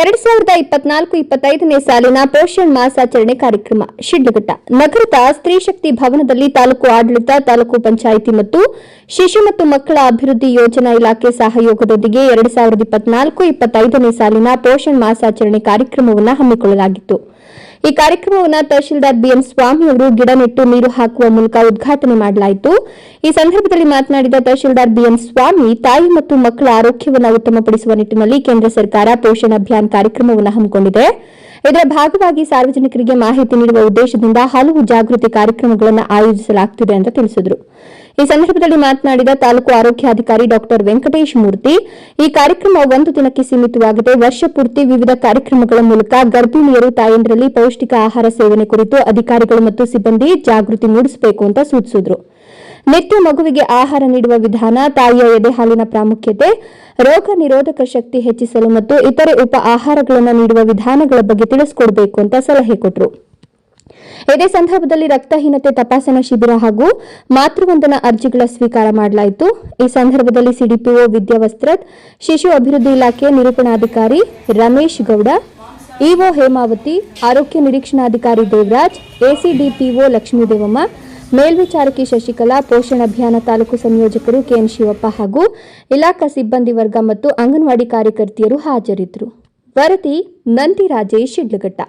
ಎರಡ್ ಸಾವಿರದ ಇಪ್ಪತ್ನಾಲ್ಕು ಇಪ್ಪತ್ತೈದನೇ ಸಾಲಿನ ಪೋಷಣ್ ಮಾಸಾಚರಣೆ ಕಾರ್ಯಕ್ರಮ, ಶಿಡ್ಲಘಟ್ಟ. ನಗರದ ಸ್ತ್ರೀ ಶಕ್ತಿ ಭವನದಲ್ಲಿ ತಾಲೂಕು ಆಡಳಿತ, ತಾಲೂಕು ಪಂಚಾಯಿತಿ ಮತ್ತು ಶಿಶು ಮತ್ತು ಮಕ್ಕಳ ಅಭಿವೃದ್ಧಿ ಯೋಜನಾ ಇಲಾಖೆ ಸಹಯೋಗದೊಂದಿಗೆ ಎರಡ್ ಸಾವಿರದ ಇಪ್ಪತ್ನಾಲ್ಕು ಇಪ್ಪತ್ತೈದನೇ ಸಾಲಿನ ಪೋಷಣ್ ಮಾಸಾಚರಣೆ ಕಾರ್ಯಕ್ರಮವನ್ನು ಹಮ್ಮಿಕೊಳ್ಳಲಾಗಿತ್ತು. ಈ ಕಾರ್ಯಕ್ರಮವನ್ನು ತಹಶೀಲ್ದಾರ್ ಬಿಎಂ ಸ್ವಾಮಿ ಅವರು ಗಿಡ ನೆಟ್ಟು ನೀರು ಹಾಕುವ ಮೂಲಕ ಉದ್ಘಾಟನೆ ಮಾಡಲಾಯಿತು. ಈ ಸಂದರ್ಭದಲ್ಲಿ ಮಾತನಾಡಿದ ತಹಶೀಲ್ದಾರ್ ಬಿಎಂ ಸ್ವಾಮಿ, ತಾಯಿ ಮತ್ತು ಮಕ್ಕಳ ಆರೋಗ್ಯವನ್ನು ಉತ್ತಮಪಡಿಸುವ ನಿಟ್ಟಿನಲ್ಲಿ ಕೇಂದ್ರ ಸರ್ಕಾರ ಪೋಷಣ್ ಅಭಿಯಾನ್ ಕಾರ್ಯಕ್ರಮವನ್ನು ಹಮ್ಮಿಕೊಂಡಿದೆ ಇದರ ಭಾಗವಾಗಿ ಸಾರ್ವಜನಿಕರಿಗೆ ಮಾಹಿತಿ ನೀಡುವ ಉದ್ದೇಶದಿಂದ ಹಲವು ಜಾಗೃತಿ ಕಾರ್ಯಕ್ರಮಗಳನ್ನು ಆಯೋಜಿಸಲಾಗುತ್ತಿದೆ ಅಂತ ತಿಳಿಸಿದರು. ಈ ಸಂದರ್ಭದಲ್ಲಿ ಮಾತನಾಡಿದ ತಾಲೂಕು ಆರೋಗ್ಯಾಧಿಕಾರಿ ಡಾಕ್ಟರ್ ವೆಂಕಟೇಶ್ ಮೂರ್ತಿ, ಈ ಕಾರ್ಯಕ್ರಮ ಒಂದು ದಿನಕ್ಕೆ ಸೀಮಿತವಾಗದೆ ವರ್ಷ ಪೂರ್ತಿ ವಿವಿಧ ಕಾರ್ಯಕ್ರಮಗಳ ಮೂಲಕ ಗರ್ಭಿಣಿಯರು ತಾಯಂದಿರಲ್ಲಿ ಪೌಷ್ಟಿಕ ಆಹಾರ ಸೇವನೆ ಕುರಿತು ಅಧಿಕಾರಿಗಳು ಮತ್ತು ಸಿಬ್ಬಂದಿ ಜಾಗೃತಿ ಮೂಡಿಸಬೇಕು ಅಂತ ಸೂಚಿಸಿದರು. ನಿತ್ಯ ಮಗುವಿಗೆ ಆಹಾರ ನೀಡುವ ವಿಧಾನ ತಾಯಿಯ ಎದೆ ಹಾಲಿನ ಪ್ರಾಮುಖ್ಯತೆ ರೋಗ ನಿರೋಧಕ ಶಕ್ತಿ ಹೆಚ್ಚಿಸಲು ಮತ್ತು ಇತರೆ ಉಪ ಆಹಾರಗಳನ್ನು ನೀಡುವ ವಿಧಾನಗಳ ಬಗ್ಗೆ ತಿಳಿಸಿಕೊಡಬೇಕು ಅಂತ ಸಲಹೆ ಕೊಟ್ಟರು ಇದೇ ಸಂದರ್ಭದಲ್ಲಿ ರಕ್ತಹೀನತೆ ತಪಾಸಣಾ ಶಿಬಿರ ಹಾಗೂ ಮಾತೃವಂದನ ಅರ್ಜಿಗಳ ಸ್ವೀಕಾರ ಮಾಡಲಾಯಿತು. ಈ ಸಂದರ್ಭದಲ್ಲಿ ಸಿಡಿಪಿಒ ವಿದ್ಯಾವಸ್ತ್ರದ್ ಶಿಶು ಅಭಿವೃದ್ಧಿ ಇಲಾಖೆ ನಿರೂಪಣಾಧಿಕಾರಿ ರಮೇಶ್ ಗೌಡ, ಇಒ ಹೇಮಾವತಿ, ಆರೋಗ್ಯ ನಿರೀಕ್ಷಣಾಧಿಕಾರಿ ದೇವರಾಜ್, ಎಸಿಡಿಪಿಒ ಲಕ್ಷ್ಮೀದೇವಮ್ಮ ಮೇಲ್ವಿಚಾರಕಿ ಶಶಿಕಲಾ, ಪೋಷಣ ಅಭಿಯಾನ ತಾಲೂಕು ಸಂಯೋಜಕರು ಕೆಎನ್ ಶಿವಪ್ಪ ಹಾಗೂ ಇಲಾಖಾ ಸಿಬ್ಬಂದಿ ವರ್ಗ ಮತ್ತು ಅಂಗನವಾಡಿ ಕಾರ್ಯಕರ್ತೆಯರು ಹಾಜರಿದ್ದರು. ವರದಿ ನಂದಿ ರಾಜೇಶ್, ಶಿಡ್ಲಘಟ್ಟ.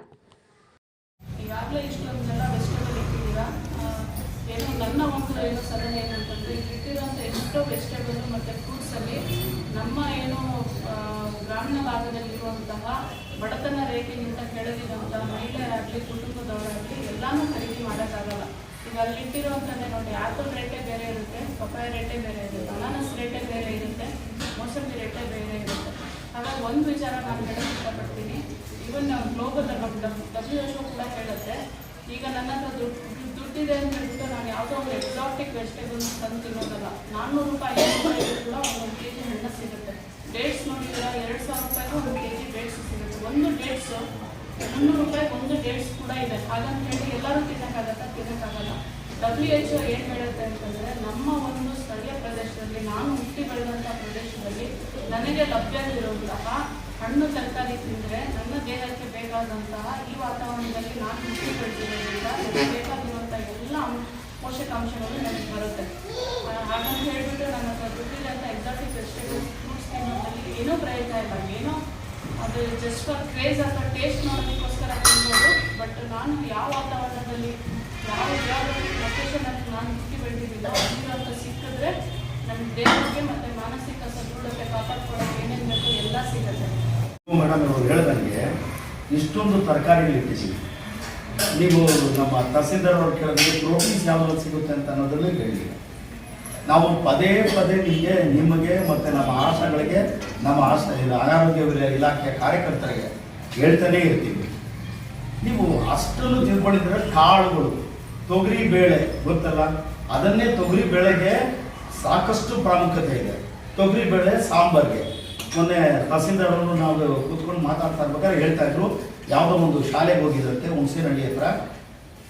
ಗ್ರಾಮೀಣ ಬಡತನ ರೇಖೆಗಿಂತ ಕೆಳಗಿರುವಂತಹ ಮಹಿಳೆಯರಾಗಲಿ, ಕುಟುಂಬದವರಾಗಲಿ ಎಲ್ಲಾನು ಖರೀದಿ ಮಾಡೋಕ್ಕಾಗಲ್ಲ. ಈಗ ಅಲ್ಲಿ ನೋಡಿ ಆ್ಯಪಲ್ ರೇಟೇ ಬೇರೆ ಇರುತ್ತೆ, ಪಪ್ಪಾಯ ರೇಟೇ ಬೇರೆ ಇರುತ್ತೆ ಅನಾನಸ್ ರೇಟೇ ಬೇರೆ ಇರುತ್ತೆ, ಮೋಸಂಬಿ ರೇಟೇ ಬೇರೆ ಇರುತ್ತೆ. ಹಾಗಾಗಿ ಒಂದು ವಿಚಾರ ನಾನು ಹೇಳಕ್ಕೆ ಇಷ್ಟಪಡ್ತೀನಿ. ಇವನ್ ಗ್ಲೋಬಲ್ ಡಬ್ಲ್ಯೂ ಎಚ್ ಕೂಡ ಹೇಳುತ್ತೆ, ಈಗ ನನ್ನ ಹತ್ರ ದುಡ್ಡು, ದುಡ್ಡಿದೆ ಅಂತ ಹೇಳ್ಬಿಟ್ಟು ನಾನು ಯಾವುದೋ ಒಂದು ಎಕ್ಸಾಟಿಕ್ ವೆಜಿಟೇಬಲ್ ತಂದು ತಿನ್ನೋದಲ್ಲ, ನಾನ್ನೂರು ರೂಪಾಯಿ ಐನೂರು ಕೂಡ ಒಂದು ಕೆ ಜಿ ಹಣ್ಣು ಸಿಗುತ್ತೆ. ಡೇಟ್ಸ್ ನೋಡಿದ್ರೆ ಎರಡು ಸಾವಿರ ರೂಪಾಯಿಗೂ ಒಂದು ಕೆ ಜಿ ಡೇಟ್ಸ್ ಸಿಗುತ್ತೆ. ಒಂದು ಡೇಟ್ಸು ಮುನ್ನೂರು ರೂಪಾಯಿ ಒಂದು ಡೇಟ್ಸ್ ಕೂಡ ಇದೆ. ಹಾಗಂತ ಹೇಳಿ ಎಲ್ಲರೂ ತಿನ್ನೋಕ್ಕಾಗತ್ತಾ? ತಿನ್ನೋಕ್ಕಾಗಲ್ಲ. ಡಬ್ಲ್ಯೂ ಎಚ್ ಏನು ಹೇಳುತ್ತೆ ಅಂತಂದರೆ, ನಮ್ಮ ಒಂದು ಸ್ಥಳೀಯ ಪ್ರದೇಶದಲ್ಲಿ, ನಾನು ಹುಟ್ಟಿ ಬೆಳೆದಂಥ ಪ್ರದೇಶದಲ್ಲಿ ನನಗೆ ಲಭ್ಯವಿರುವಂತಹ ಹಣ್ಣು ತರಕಾರಿ ತಿಂದರೆ ನನ್ನ ದೇಹಕ್ಕೆ ಬೇಕಾದಂತಹ ಈ ವಾತಾವರಣದಲ್ಲಿ ನಾನು ಹುಟ್ಟಿ ಬೆಳೆದಿರೋದ್ರಿಂದ ನನಗೆ ಬೇಕಾಗಿರುವಂಥ ಎಲ್ಲ ಪೋಷಕಾಂಶಗಳು ನನಗೆ ಬರುತ್ತೆ. ಹಾಗಂತ ಹೇಳ್ಬಿಟ್ಟು ನನ್ನ ದುಡ್ಡಿದಂಥ ಎಕ್ಸಾಟಿಕ್ ವೆಜಿಟೇಬಲ್ಸ್ ಫ್ರೂಟ್ಸ್ ತಿನ್ನೋದ್ರಲ್ಲಿ ಏನೂ ಪ್ರಯೋಜನ ಇಲ್ಲ. ಏನೋ ಅದು ಜಸ್ಟ್ ಫಾರ್ ಕ್ರೇಜ್ ಅಥವಾ ಟೇಸ್ಟ್ ಮಾಡೋದಕ್ಕೋಸ್ಕರ ತಿನ್ಬೋದು. ಬಟ್ ನಾನು ಯಾವ ವಾತಾವರಣದಲ್ಲಿ, ಯಾವ ಯಾವ ಲೊಕೇಶನಲ್ಲಿ ನಾನು ಹುಟ್ಟಿ ಬೆಳೆದಿದ್ದೀನೋ ಅಂತ ಸಿಕ್ಕಿದ್ರೆ ನಮ್ಮ ದೇಹಕ್ಕೆ ಮತ್ತು ಮಾನಸಿಕ ಸದೃಢತೆ ಕಾಪಾಡ್ಕೊಳ್ಳೋಕೆ ಏನೇನು ಬೇಕು ಎಲ್ಲ ಸಿಗುತ್ತೆ. ಮೇಡಮ್ ಅವರು ಹೇಳ್ದಂಗೆ ಇಷ್ಟೊಂದು ತರಕಾರಿಗಳಿಟ್ಟಿದ್ದೀವಿ ನೀವು ನಮ್ಮ ತಹಸೀಲ್ದಾರ್ ಅವ್ರು ಕೇಳಿದ್ರೆ ಪ್ರೋಟೀನ್ಸ್ ಯಾವ್ದು ಸಿಗುತ್ತೆ ಅಂತ ಅನ್ನೋದನ್ನೇ ಕೇಳಿ ನಾವು ಪದೇ ಪದೇ ನಿಮಗೆ ನಿಮಗೆ ಮತ್ತು ನಮ್ಮ ಆಸಗಳಿಗೆ ನಮ್ಮ ಆರೋಗ್ಯ ಅನಾರೋಗ್ಯ ಇಲಾಖೆಯ ಕಾರ್ಯಕರ್ತರಿಗೆ ಹೇಳ್ತಾನೆ ಇರ್ತೀವಿ. ನೀವು ಅಷ್ಟನ್ನು ತಿಳ್ಕೊಂಡಿದ್ರೆ ಕಾಳುಗಳು, ತೊಗರಿ ಬೇಳೆ ಗೊತ್ತಲ್ಲ? ಅದನ್ನೇ ತೊಗರಿ ಬೇಳೆಗೆ ಸಾಕಷ್ಟು ಪ್ರಾಮುಖ್ಯತೆ ಇದೆ. ತೊಗರಿ ಬೇಳೆ, ಸಾಂಬಾರ್ಗೆ. ಮೊನ್ನೆ ತಹಸೀಲ್ದಾರ್ ಅವರು ನಾವು ಕೂತ್ಕೊಂಡು ಮಾತಾಡ್ತಾ ಇರ್ಬೇಕಾದ್ರೆ ಹೇಳ್ತಾ ಇದ್ರು, ಯಾವುದೋ ಒಂದು ಶಾಲೆಗೆ ಹೋಗಿದಂತೆ ಹುಣಸಿನಹಳ್ಳಿ ಹತ್ರ.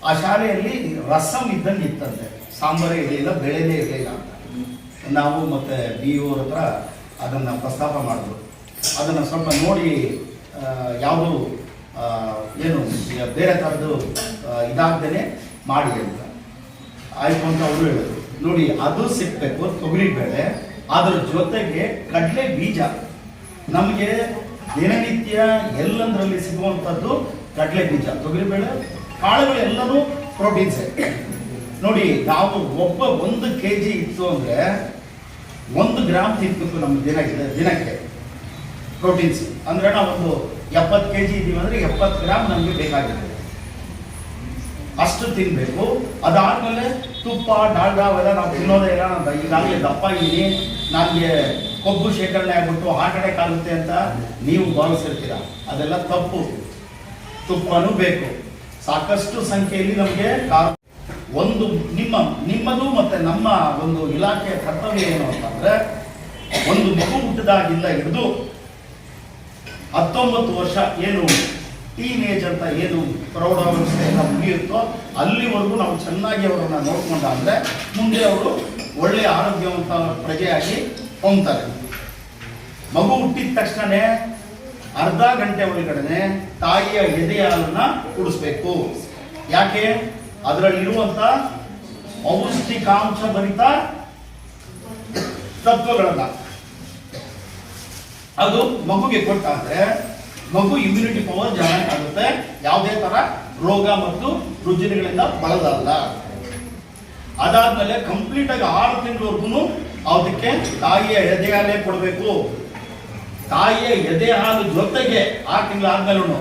ಆ ಶಾಲೆಯಲ್ಲಿ ರಸಂ ಇದ್ದಂಗೆ ಇತ್ತಂತೆ. ಸಾಂಬಾರೇ ಇರಲಿಲ್ಲ, ಬೇಳೆನೇ ಇರಲಿಲ್ಲ. ನಾವು ಮತ್ತೆ ಬಿ ಅವ್ರ ಹತ್ರ ಅದನ್ನು ಪ್ರಸ್ತಾಪ ಮಾಡಿದ್ರು ಅದನ್ನು ಸ್ವಲ್ಪ ನೋಡಿ ಯಾವುದು ಏನು ಬೇರೆ ಥರದ್ದು ಇದಾಗ್ದೇ ಮಾಡಿ ಅಂತ. ಆಯಿತು ಅಂತ ಅವರು ಹೇಳಿದ್ರು ನೋಡಿ, ಅದು ಸಿಕ್ಕಬೇಕು ತೊಗರಿ ಬೇಳೆ ಅದ್ರ ಜೊತೆಗೆ ಕಡಲೆ ಬೀಜ. ನಮಗೆ ದಿನನಿತ್ಯ ಎಲ್ಲಂದ್ರಲ್ಲಿ ಸಿಗುವಂಥದ್ದು ಕಡಲೆ ಬೀಜ. ತೊಗರಿ ಬೇಳೆ ಕಾಳುಗಳು ಎಲ್ಲರೂ ಪ್ರೋಟೀನ್ಸೇ ನೋಡಿ, ನಾವು ಒಬ್ಬ ಒಂದು ಕೆ ಜಿ ಇತ್ತು ಅಂದರೆ ಒಂದು ಗ್ರಾಮ್ ತಿನ್ಬೇಕು ನಮ್ಮ ದಿನಕ್ಕೆ ದಿನಕ್ಕೆ ಪ್ರೋಟೀನ್ಸ್ ಅಂದರೆ ನಾವೊಂದು ಎಪ್ಪತ್ತು ಕೆ ಜಿ ಇದ್ದೀವಿ ಅಂದರೆ ಎಪ್ಪತ್ತು ಗ್ರಾಮ್ ನಮಗೆ ಬೇಕಾಗಿದೆ. ಅಷ್ಟು ತಿನ್ನಬೇಕು ಅದಾದಮೇಲೆ ತುಪ್ಪ, ಡಾಲ್ಡಾ ಅವೆಲ್ಲ ನಾವು ತಿನ್ನೋದೇ ಇಲ್ಲ. ನಾನು ಈಗಾಗಲೇ ದಪ್ಪ ಇದ್ದೀನಿ ನನಗೆ ಕೊಬ್ಬು ಶೇಖರಣೆ ಆಗ್ಬಿಟ್ಟು ಹಾರ್ಟ್ ಅಟ್ಯಾಕ್ ಆಗುತ್ತೆ ಅಂತ ನೀವು ಭಾವಿಸಿರ್ತೀರ. ಅದೆಲ್ಲ ತಪ್ಪು. ತುಪ್ಪನೂ ಬೇಕು. ಸಾಕಷ್ಟು ಸಂಖ್ಯೆಯಲ್ಲಿ ನಮಗೆ ಒಂದು ನಿಮ್ಮ, ನಿಮ್ಮದು ಮತ್ತೆ ನಮ್ಮ ಒಂದು ಇಲಾಖೆಯ ಕರ್ತವ್ಯ ಏನು ಅಂತಂದ್ರೆ ಒಂದು ಮಗು ಹುಟ್ಟಿದಾಗಿಂದ ಹಿಡಿದು ಹತ್ತೊಂಬತ್ತು ವರ್ಷ ಏನು ಟೀನೇಜ್ ಅಂತ ಏನು ಪ್ರೌಢಾವಸ್ಥೆಯನ್ನು ಮುಗಿಯುತ್ತೋ ಅಲ್ಲಿವರೆಗೂ ನಾವು ಚೆನ್ನಾಗಿ ಅವರನ್ನ ನೋಡ್ಕೊಂಡ್ರೆ ಮುಂದೆ ಅವರು ಒಳ್ಳೆಯ ಆರೋಗ್ಯವಂತ ಪ್ರಜೆಯಾಗಿ ಹೊಂದ್ತಾರೆ. ಮಗು ಹುಟ್ಟಿದ ತಕ್ಷಣನೇ ಅರ್ಧ ಗಂಟೆ ಒಳಗಡೆ ತಾಯಿಯ ಎದೆಯ ಹಾಲನ್ನ ಕುಡಿಸ್ಬೇಕು. ಯಾಕೆ? ಅದರಲ್ಲಿರುವಂತ ಪೌಷ್ಟಿಕಾಂಶ ಭರಿತ ತತ್ವಗಳನ್ನ. ಅದು ಮಗುಗೆ ಕೊಟ್ಟಾದ್ರೆ ಮಗು ಇಮ್ಯುನಿಟಿ ಪವರ್ ಜಾಸ್ತಿ ಆಗುತ್ತೆ. ಯಾವುದೇ ತರ ರೋಗ ಮತ್ತು ರುಜಿನಗಳಿಂದ ಬಳಲಲ್ಲ ಅದಾದ್ಮೇಲೆ ಕಂಪ್ಲೀಟ್ ಆಗಿ ಆರು ತಿಂಗಳವರೆಗೂ ಅದಕ್ಕೆ ತಾಯಿಯ ಎದೆ ಹಾಲೇ ಕೊಡಬೇಕು. ತಾಯಿಯ ಎದೆ ಹಾಲು ಜೊತೆಗೆ ಆರು ತಿಂಗಳಾದ್ಮೇಲೂ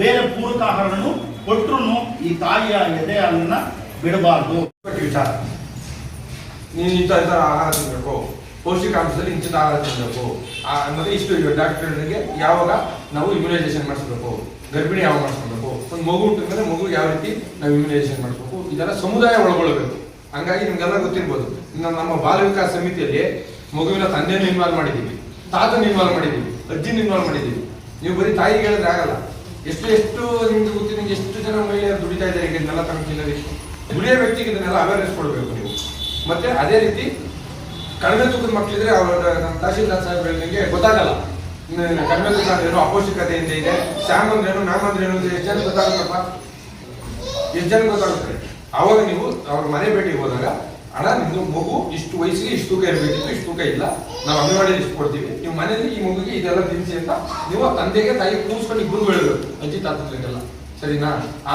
ಬೇರೆ ಪೂರಕ ಆಹಾರವನ್ನು ಕೊಟ್ಟರು ಈ ತಾಯಿಯ ಎದೆ ಹಾಲನ್ನ ಬಿಡಬಾರ್ದು ವಿಚಾರ. ನೀನು ಇಂಥ ಇಂಥ ಆಹಾರ ತಿನ್ನಬೇಕು ಪೌಷ್ಟಿಕಾಂಶದಲ್ಲಿ ಇಂಥದ್ದು ಆಹಾರ ತಿನ್ನಬೇಕು ಮತ್ತೆ ಇಷ್ಟು ಡಾಕ್ಟರ್ಗೆ ಯಾವಾಗ ನಾವು ಇಮ್ಯುನೈಸೇಷನ್ ಮಾಡಿಸ್ಬೇಕು, ಗರ್ಭಿಣಿ ಯಾವಾಗ ಮಾಡಿಸ್ಕೊಬೇಕು ಒಂದು ಮಗು ಹುಟ್ಟಿದ್ರೆ ಮಗು ಯಾವ ರೀತಿ ನಾವು ಇಮ್ಯುನೈಸೇಷನ್ ಮಾಡಬೇಕು ಇದೆಲ್ಲ ಸಮುದಾಯ ಒಳಗೊಳ್ಳಬೇಕು ಹಂಗಾಗಿ ನಿಮ್ಗೆಲ್ಲ ಗೊತ್ತಿರ್ಬೋದು. ನಮ್ಮ ಬಾಲ ವಿಕಾಸ ಸಮಿತಿಯಲ್ಲಿ ಮಗುವಿನ ತಂದೆಯನ್ನು ಇನ್ವಾಲ್ವ್ ಮಾಡಿದ್ದೀವಿ, ತಾತನ ಇನ್ವಾಲ್ವ್ ಮಾಡಿದ್ದೀವಿ, ಅಜ್ಜಿನ ಇನ್ವಾಲ್ವ್ ಮಾಡಿದ್ದೀವಿ. ನೀವು ಬರೀ ತಾಯಿಗೆ ಹೇಳಿದ್ರೆ ಆಗಲ್ಲ. ಎಷ್ಟು ಎಷ್ಟು ನಿಮ್ಗೆ ಗೊತ್ತಿದೆ ಎಷ್ಟು ಜನ ಮಹಿಳೆಯರು ದುಡಿತಾ ಇದ್ದಾರೆ ಈಗ ಇದನ್ನೆಲ್ಲ ತಗೊಂಡಿಲ್ಲ ದುಡಿಯೋ ವ್ಯಕ್ತಿಗೆ ಇದನ್ನೆಲ್ಲ ಅವೇರ್ನೆಸ್ ಕೊಡಬೇಕು ನೀವು. ಮತ್ತೆ ಅದೇ ರೀತಿ ಕಡಿಮೆ ತೂಕದ ಮಕ್ಕಳಿದ್ರೆ ಅವರ ತಹಶೀಲ್ದಾರ್ ಸಾಹೇಬ್ ಹೇಳಿದಂಗೆ ಗೊತ್ತಾಗಲ್ಲ ಕಡಿಮೆ ತೂಕ ಅಂದ್ರೇನು ಅಪೌಷ್ಟಿಕತೆಯಿಂದ ಇದೆ. ಸ್ಯಾಮ್ ಅಂದ್ರೇನು ನಾಮ್ ಅಂದ್ರೇನು ಎಷ್ಟು ಜನ ಗೊತ್ತಾಗುತ್ತಪ್ಪ? ಎಷ್ಟು ಜನ ಗೊತ್ತಾಗುತ್ತೆ? ಅವಾಗ ನೀವು ಅವ್ರ ಮನೆ ಭೇಟಿಗೆ ಹೋದಾಗ ಅಣ್ಣ, ನಿಮ್ದು ಮಗು ಇಷ್ಟು ವಯಸ್ಸಿಗೆ ಇಷ್ಟು ತೂಕ ಇರಬೇಕಿತ್ತು ಇಷ್ಟು ತೂಕ ಇಲ್ಲ. ನಾವು ಅಂಗನವಾಡಿಯಲ್ಲಿ ಇಷ್ಟು ಕೊಡ್ತೀವಿ. ನೀವು ಮನೆಯಲ್ಲಿ ಈ ಮಗುಗೆ ಇದೆಲ್ಲ ತಿನ್ನಿಸಿ ಅಂತ ನೀವು ತಂದೆಗೆ ತಾಯಿ ಕೂರಿಸ್ಕೊಂಡು ಇಬ್ಬರು ಹೇಳಬೇಕು ಅಜ್ಜಿ ತಾತಂದ್ರಿಗೆಲ್ಲ ಸರಿನಾ? ಆ,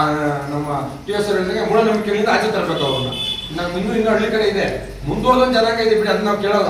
ನಮ್ಮ ಟಿ ಎಸ್ ಹೇಳಿದಂಗೆ ಮೂಢನಂಬಿಕೆಗಳಿಂದ ಆಚೆ ತರಬೇಕು ಅವ್ರನ್ನ. ನಮ್ಮ ಇನ್ನೂ ಇನ್ನೂ ಹಳ್ಳಿ ಕಡೆ ಇದೆ. ಮುಂದುವರೆದೊಂದು ಜನಾಂಗ ಇದೆ ಬಿಡಿ ಅದನ್ನ ನಾವು ಕೇಳಲ್ಲ.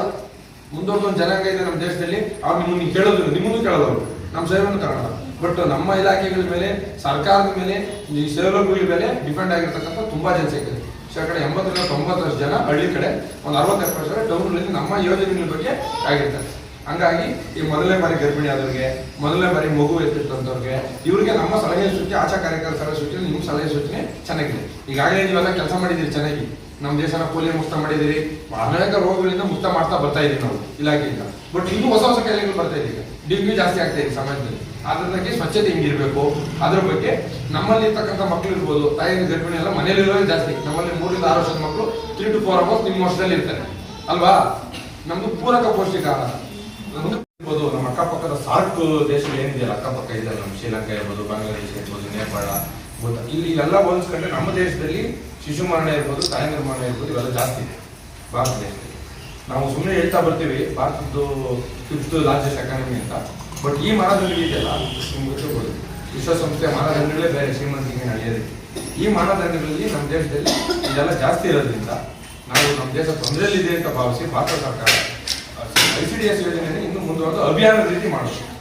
ಮುಂದುವರೆದೊಂದು ಜನಾಂಗ ಇದೆ ನಮ್ಮ ದೇಶದಲ್ಲಿ. ಅವ್ರು ನಿಮ್ಮನ್ನು ಕೇಳೋದಿಲ್ಲ, ನಿಮ್ಮನ್ನು ಕೇಳೋದವ್ರು ನಮ್ಮ ಸೇವೆಯನ್ನು ತಗೊಳಲ್ಲ. ಬಟ್ ನಮ್ಮ ಇಲಾಖೆಗಳ ಮೇಲೆ, ಸರ್ಕಾರದ ಮೇಲೆ, ಈ ಸೇವೆಗಳ ಮೇಲೆ ಡಿಪೆಂಡ್ ಆಗಿರ್ತಕ್ಕಂಥ ತುಂಬಾ ಜನ ಇದೆ. ಶೇಕಡ ಎಂಬತ್ತರಿಂದ ತೊಂಬತ್ತಷ್ಟು ಜನ ಹಳ್ಳಿ ಕಡೆ, ಒಂದು ಅರವತ್ತು ಎಪ್ಪತ್ತು ಜನ ಟೌನ್ಗಳಲ್ಲಿ ನಮ್ಮ ಯೋಜನೆಗಳ ಬಗ್ಗೆ ಆಗಿರ್ತಾರೆ ಹಂಗಾಗಿ ಈ ಮೊದಲನೇ ಬಾರಿ ಗರ್ಭಿಣಿ ಆದವ್ರಿಗೆ, ಮೊದಲನೇ ಬಾರಿ ಮಗು ಎತ್ತಿರ್ತಂಥವ್ರಿಗೆ ಇವರಿಗೆ ನಮ್ಮ ಸಲಹೆ ಸೂಚನೆ ಆಶಾ ಕಾರ್ಯಕರ್ತರ ಸಲಹೆ ಸೂಚನೆ ನಿಮ್ಮ ಸಲಹೆ ಸೂಚನೆ ಚೆನ್ನಾಗಿದೆ. ಈಗಾಗಲೇ ನೀವೆಲ್ಲ ಕೆಲಸ ಮಾಡಿದ್ದೀರಿ ಚೆನ್ನಾಗಿ. ನಮ್ಮ ದೇಶನ ಪೋಲಿಯೋ ಮುಕ್ತ ಮಾಡಿದ್ದೀರಿ. ಅನೇಕ ರೋಗಗಳಿಂದ ಮುಕ್ತ ಮಾಡ್ತಾ ಬರ್ತಾ ಇದ್ದೀವಿ ನಾವು, ಇಲಾಖೆಯಿಂದ. ಬಟ್ ಇನ್ನೂ ಹೊಸ ಹೊಸ ಕಾಯಿಲೆಗಳು ಬರ್ತಾ ಇದೆ ಈಗ ಡೆಂಗ್ಯೂ ಜಾಸ್ತಿ ಆಗ್ತಾ ಇದೆ ಸಮಾಜದಲ್ಲಿ. ಅದ್ರ ಬಗ್ಗೆ ಸ್ವಚ್ಛತೆ ಹೆಂಗಿರ್ಬೇಕು ಅದ್ರ ಬಗ್ಗೆ ನಮ್ಮಲ್ಲಿ ಇರ್ತಕ್ಕಂಥ ಮಕ್ಕಳು ಇರ್ಬೋದು ತಾಯಿ ಗರ್ಭಿಣಿ ಎಲ್ಲ ಮನೇಲಿರೋದೇ ಜಾಸ್ತಿ. ನಮ್ಮಲ್ಲಿ ಮೂರಿಂದ ಆರು ವರ್ಷದ ಮಕ್ಕಳು ತ್ರೀ ಟು ಫೋರ್ ಅವರ್ಸ್ ನಿಮ್ಮ ವರ್ಷದಲ್ಲಿ ಇರ್ತಾರೆ. ಅಲ್ವಾ? ನಮ್ದು ಪೂರಕ ಪೌಷ್ಟಿಕ ಆಹಾರ. ಇರ್ಬೋದು, ನಮ್ಮ ಅಕ್ಕಪಕ್ಕದ ಸಾರ್ಕ್ ದೇಶಗಳು ಏನಿದೆಯಲ್ಲ, ಅಕ್ಕಪಕ್ಕ ಇದೆ ನಮ್ಮ ಶ್ರೀಲಂಕಾ ಇರ್ಬೋದು, ಬಾಂಗ್ಲಾದೇಶ ಇರ್ಬೋದು, ನೇಪಾಳ ಇಲ್ಲಿ ಎಲ್ಲ ಹೋಲಿಸ್ಕೊಂಡ್ರೆ ನಮ್ಮ ದೇಶದಲ್ಲಿ ಶಿಶು ಮರಣ ಇರ್ಬೋದು, ತಾಯಿ ನಿರ್ಮಾಣ ಇರ್ಬೋದು, ಇವೆಲ್ಲ ಜಾಸ್ತಿ ಇದೆ. ಭಾರತ ದೇಶದಲ್ಲಿ. ನಾವು ಸುಮ್ಮನೆ ಹೇಳ್ತಾ ಬರ್ತೀವಿ, ಭಾರತದ್ದು ಫಿಫ್ತ್ ಲಾರ್ಜೆಸ್ಟ್ ಎಕಾನಮಿ ಅಂತ. ಬಟ್ ಈ ಮಾನದಂಡ ಇದೆಯಲ್ಲ ನಿಮ್ಗೆ ಗೊತ್ತಿರ್ಬೋದು. ವಿಶ್ವಸಂಸ್ಥೆ ಮಾನದಂಡಗಳೇ ಬೇರೆ, ಶ್ರೀಮಂತಿಗೆ ನಡೆಯೋದಕ್ಕೆ ಈ ಮಾನದಂಡಗಳಲ್ಲಿ ನಮ್ಮ ದೇಶದಲ್ಲಿ ಇದೆಲ್ಲ ಜಾಸ್ತಿ ಇರೋದ್ರಿಂದ ನಾವು ನಮ್ಮ ದೇಶ ತೊಂದರೆಯಲ್ಲಿದೆ ಅಂತ ಭಾವಿಸಿ ಭಾರತ ಸರ್ಕಾರ ಐ ಸಿ ಡಿ ಎಸ್ ಯೋಜನೆಯನ್ನು ಇನ್ನು ಮುಂದುವರೆದು ಅಭಿಯಾನದ ರೀತಿ ಮಾಡಬೇಕು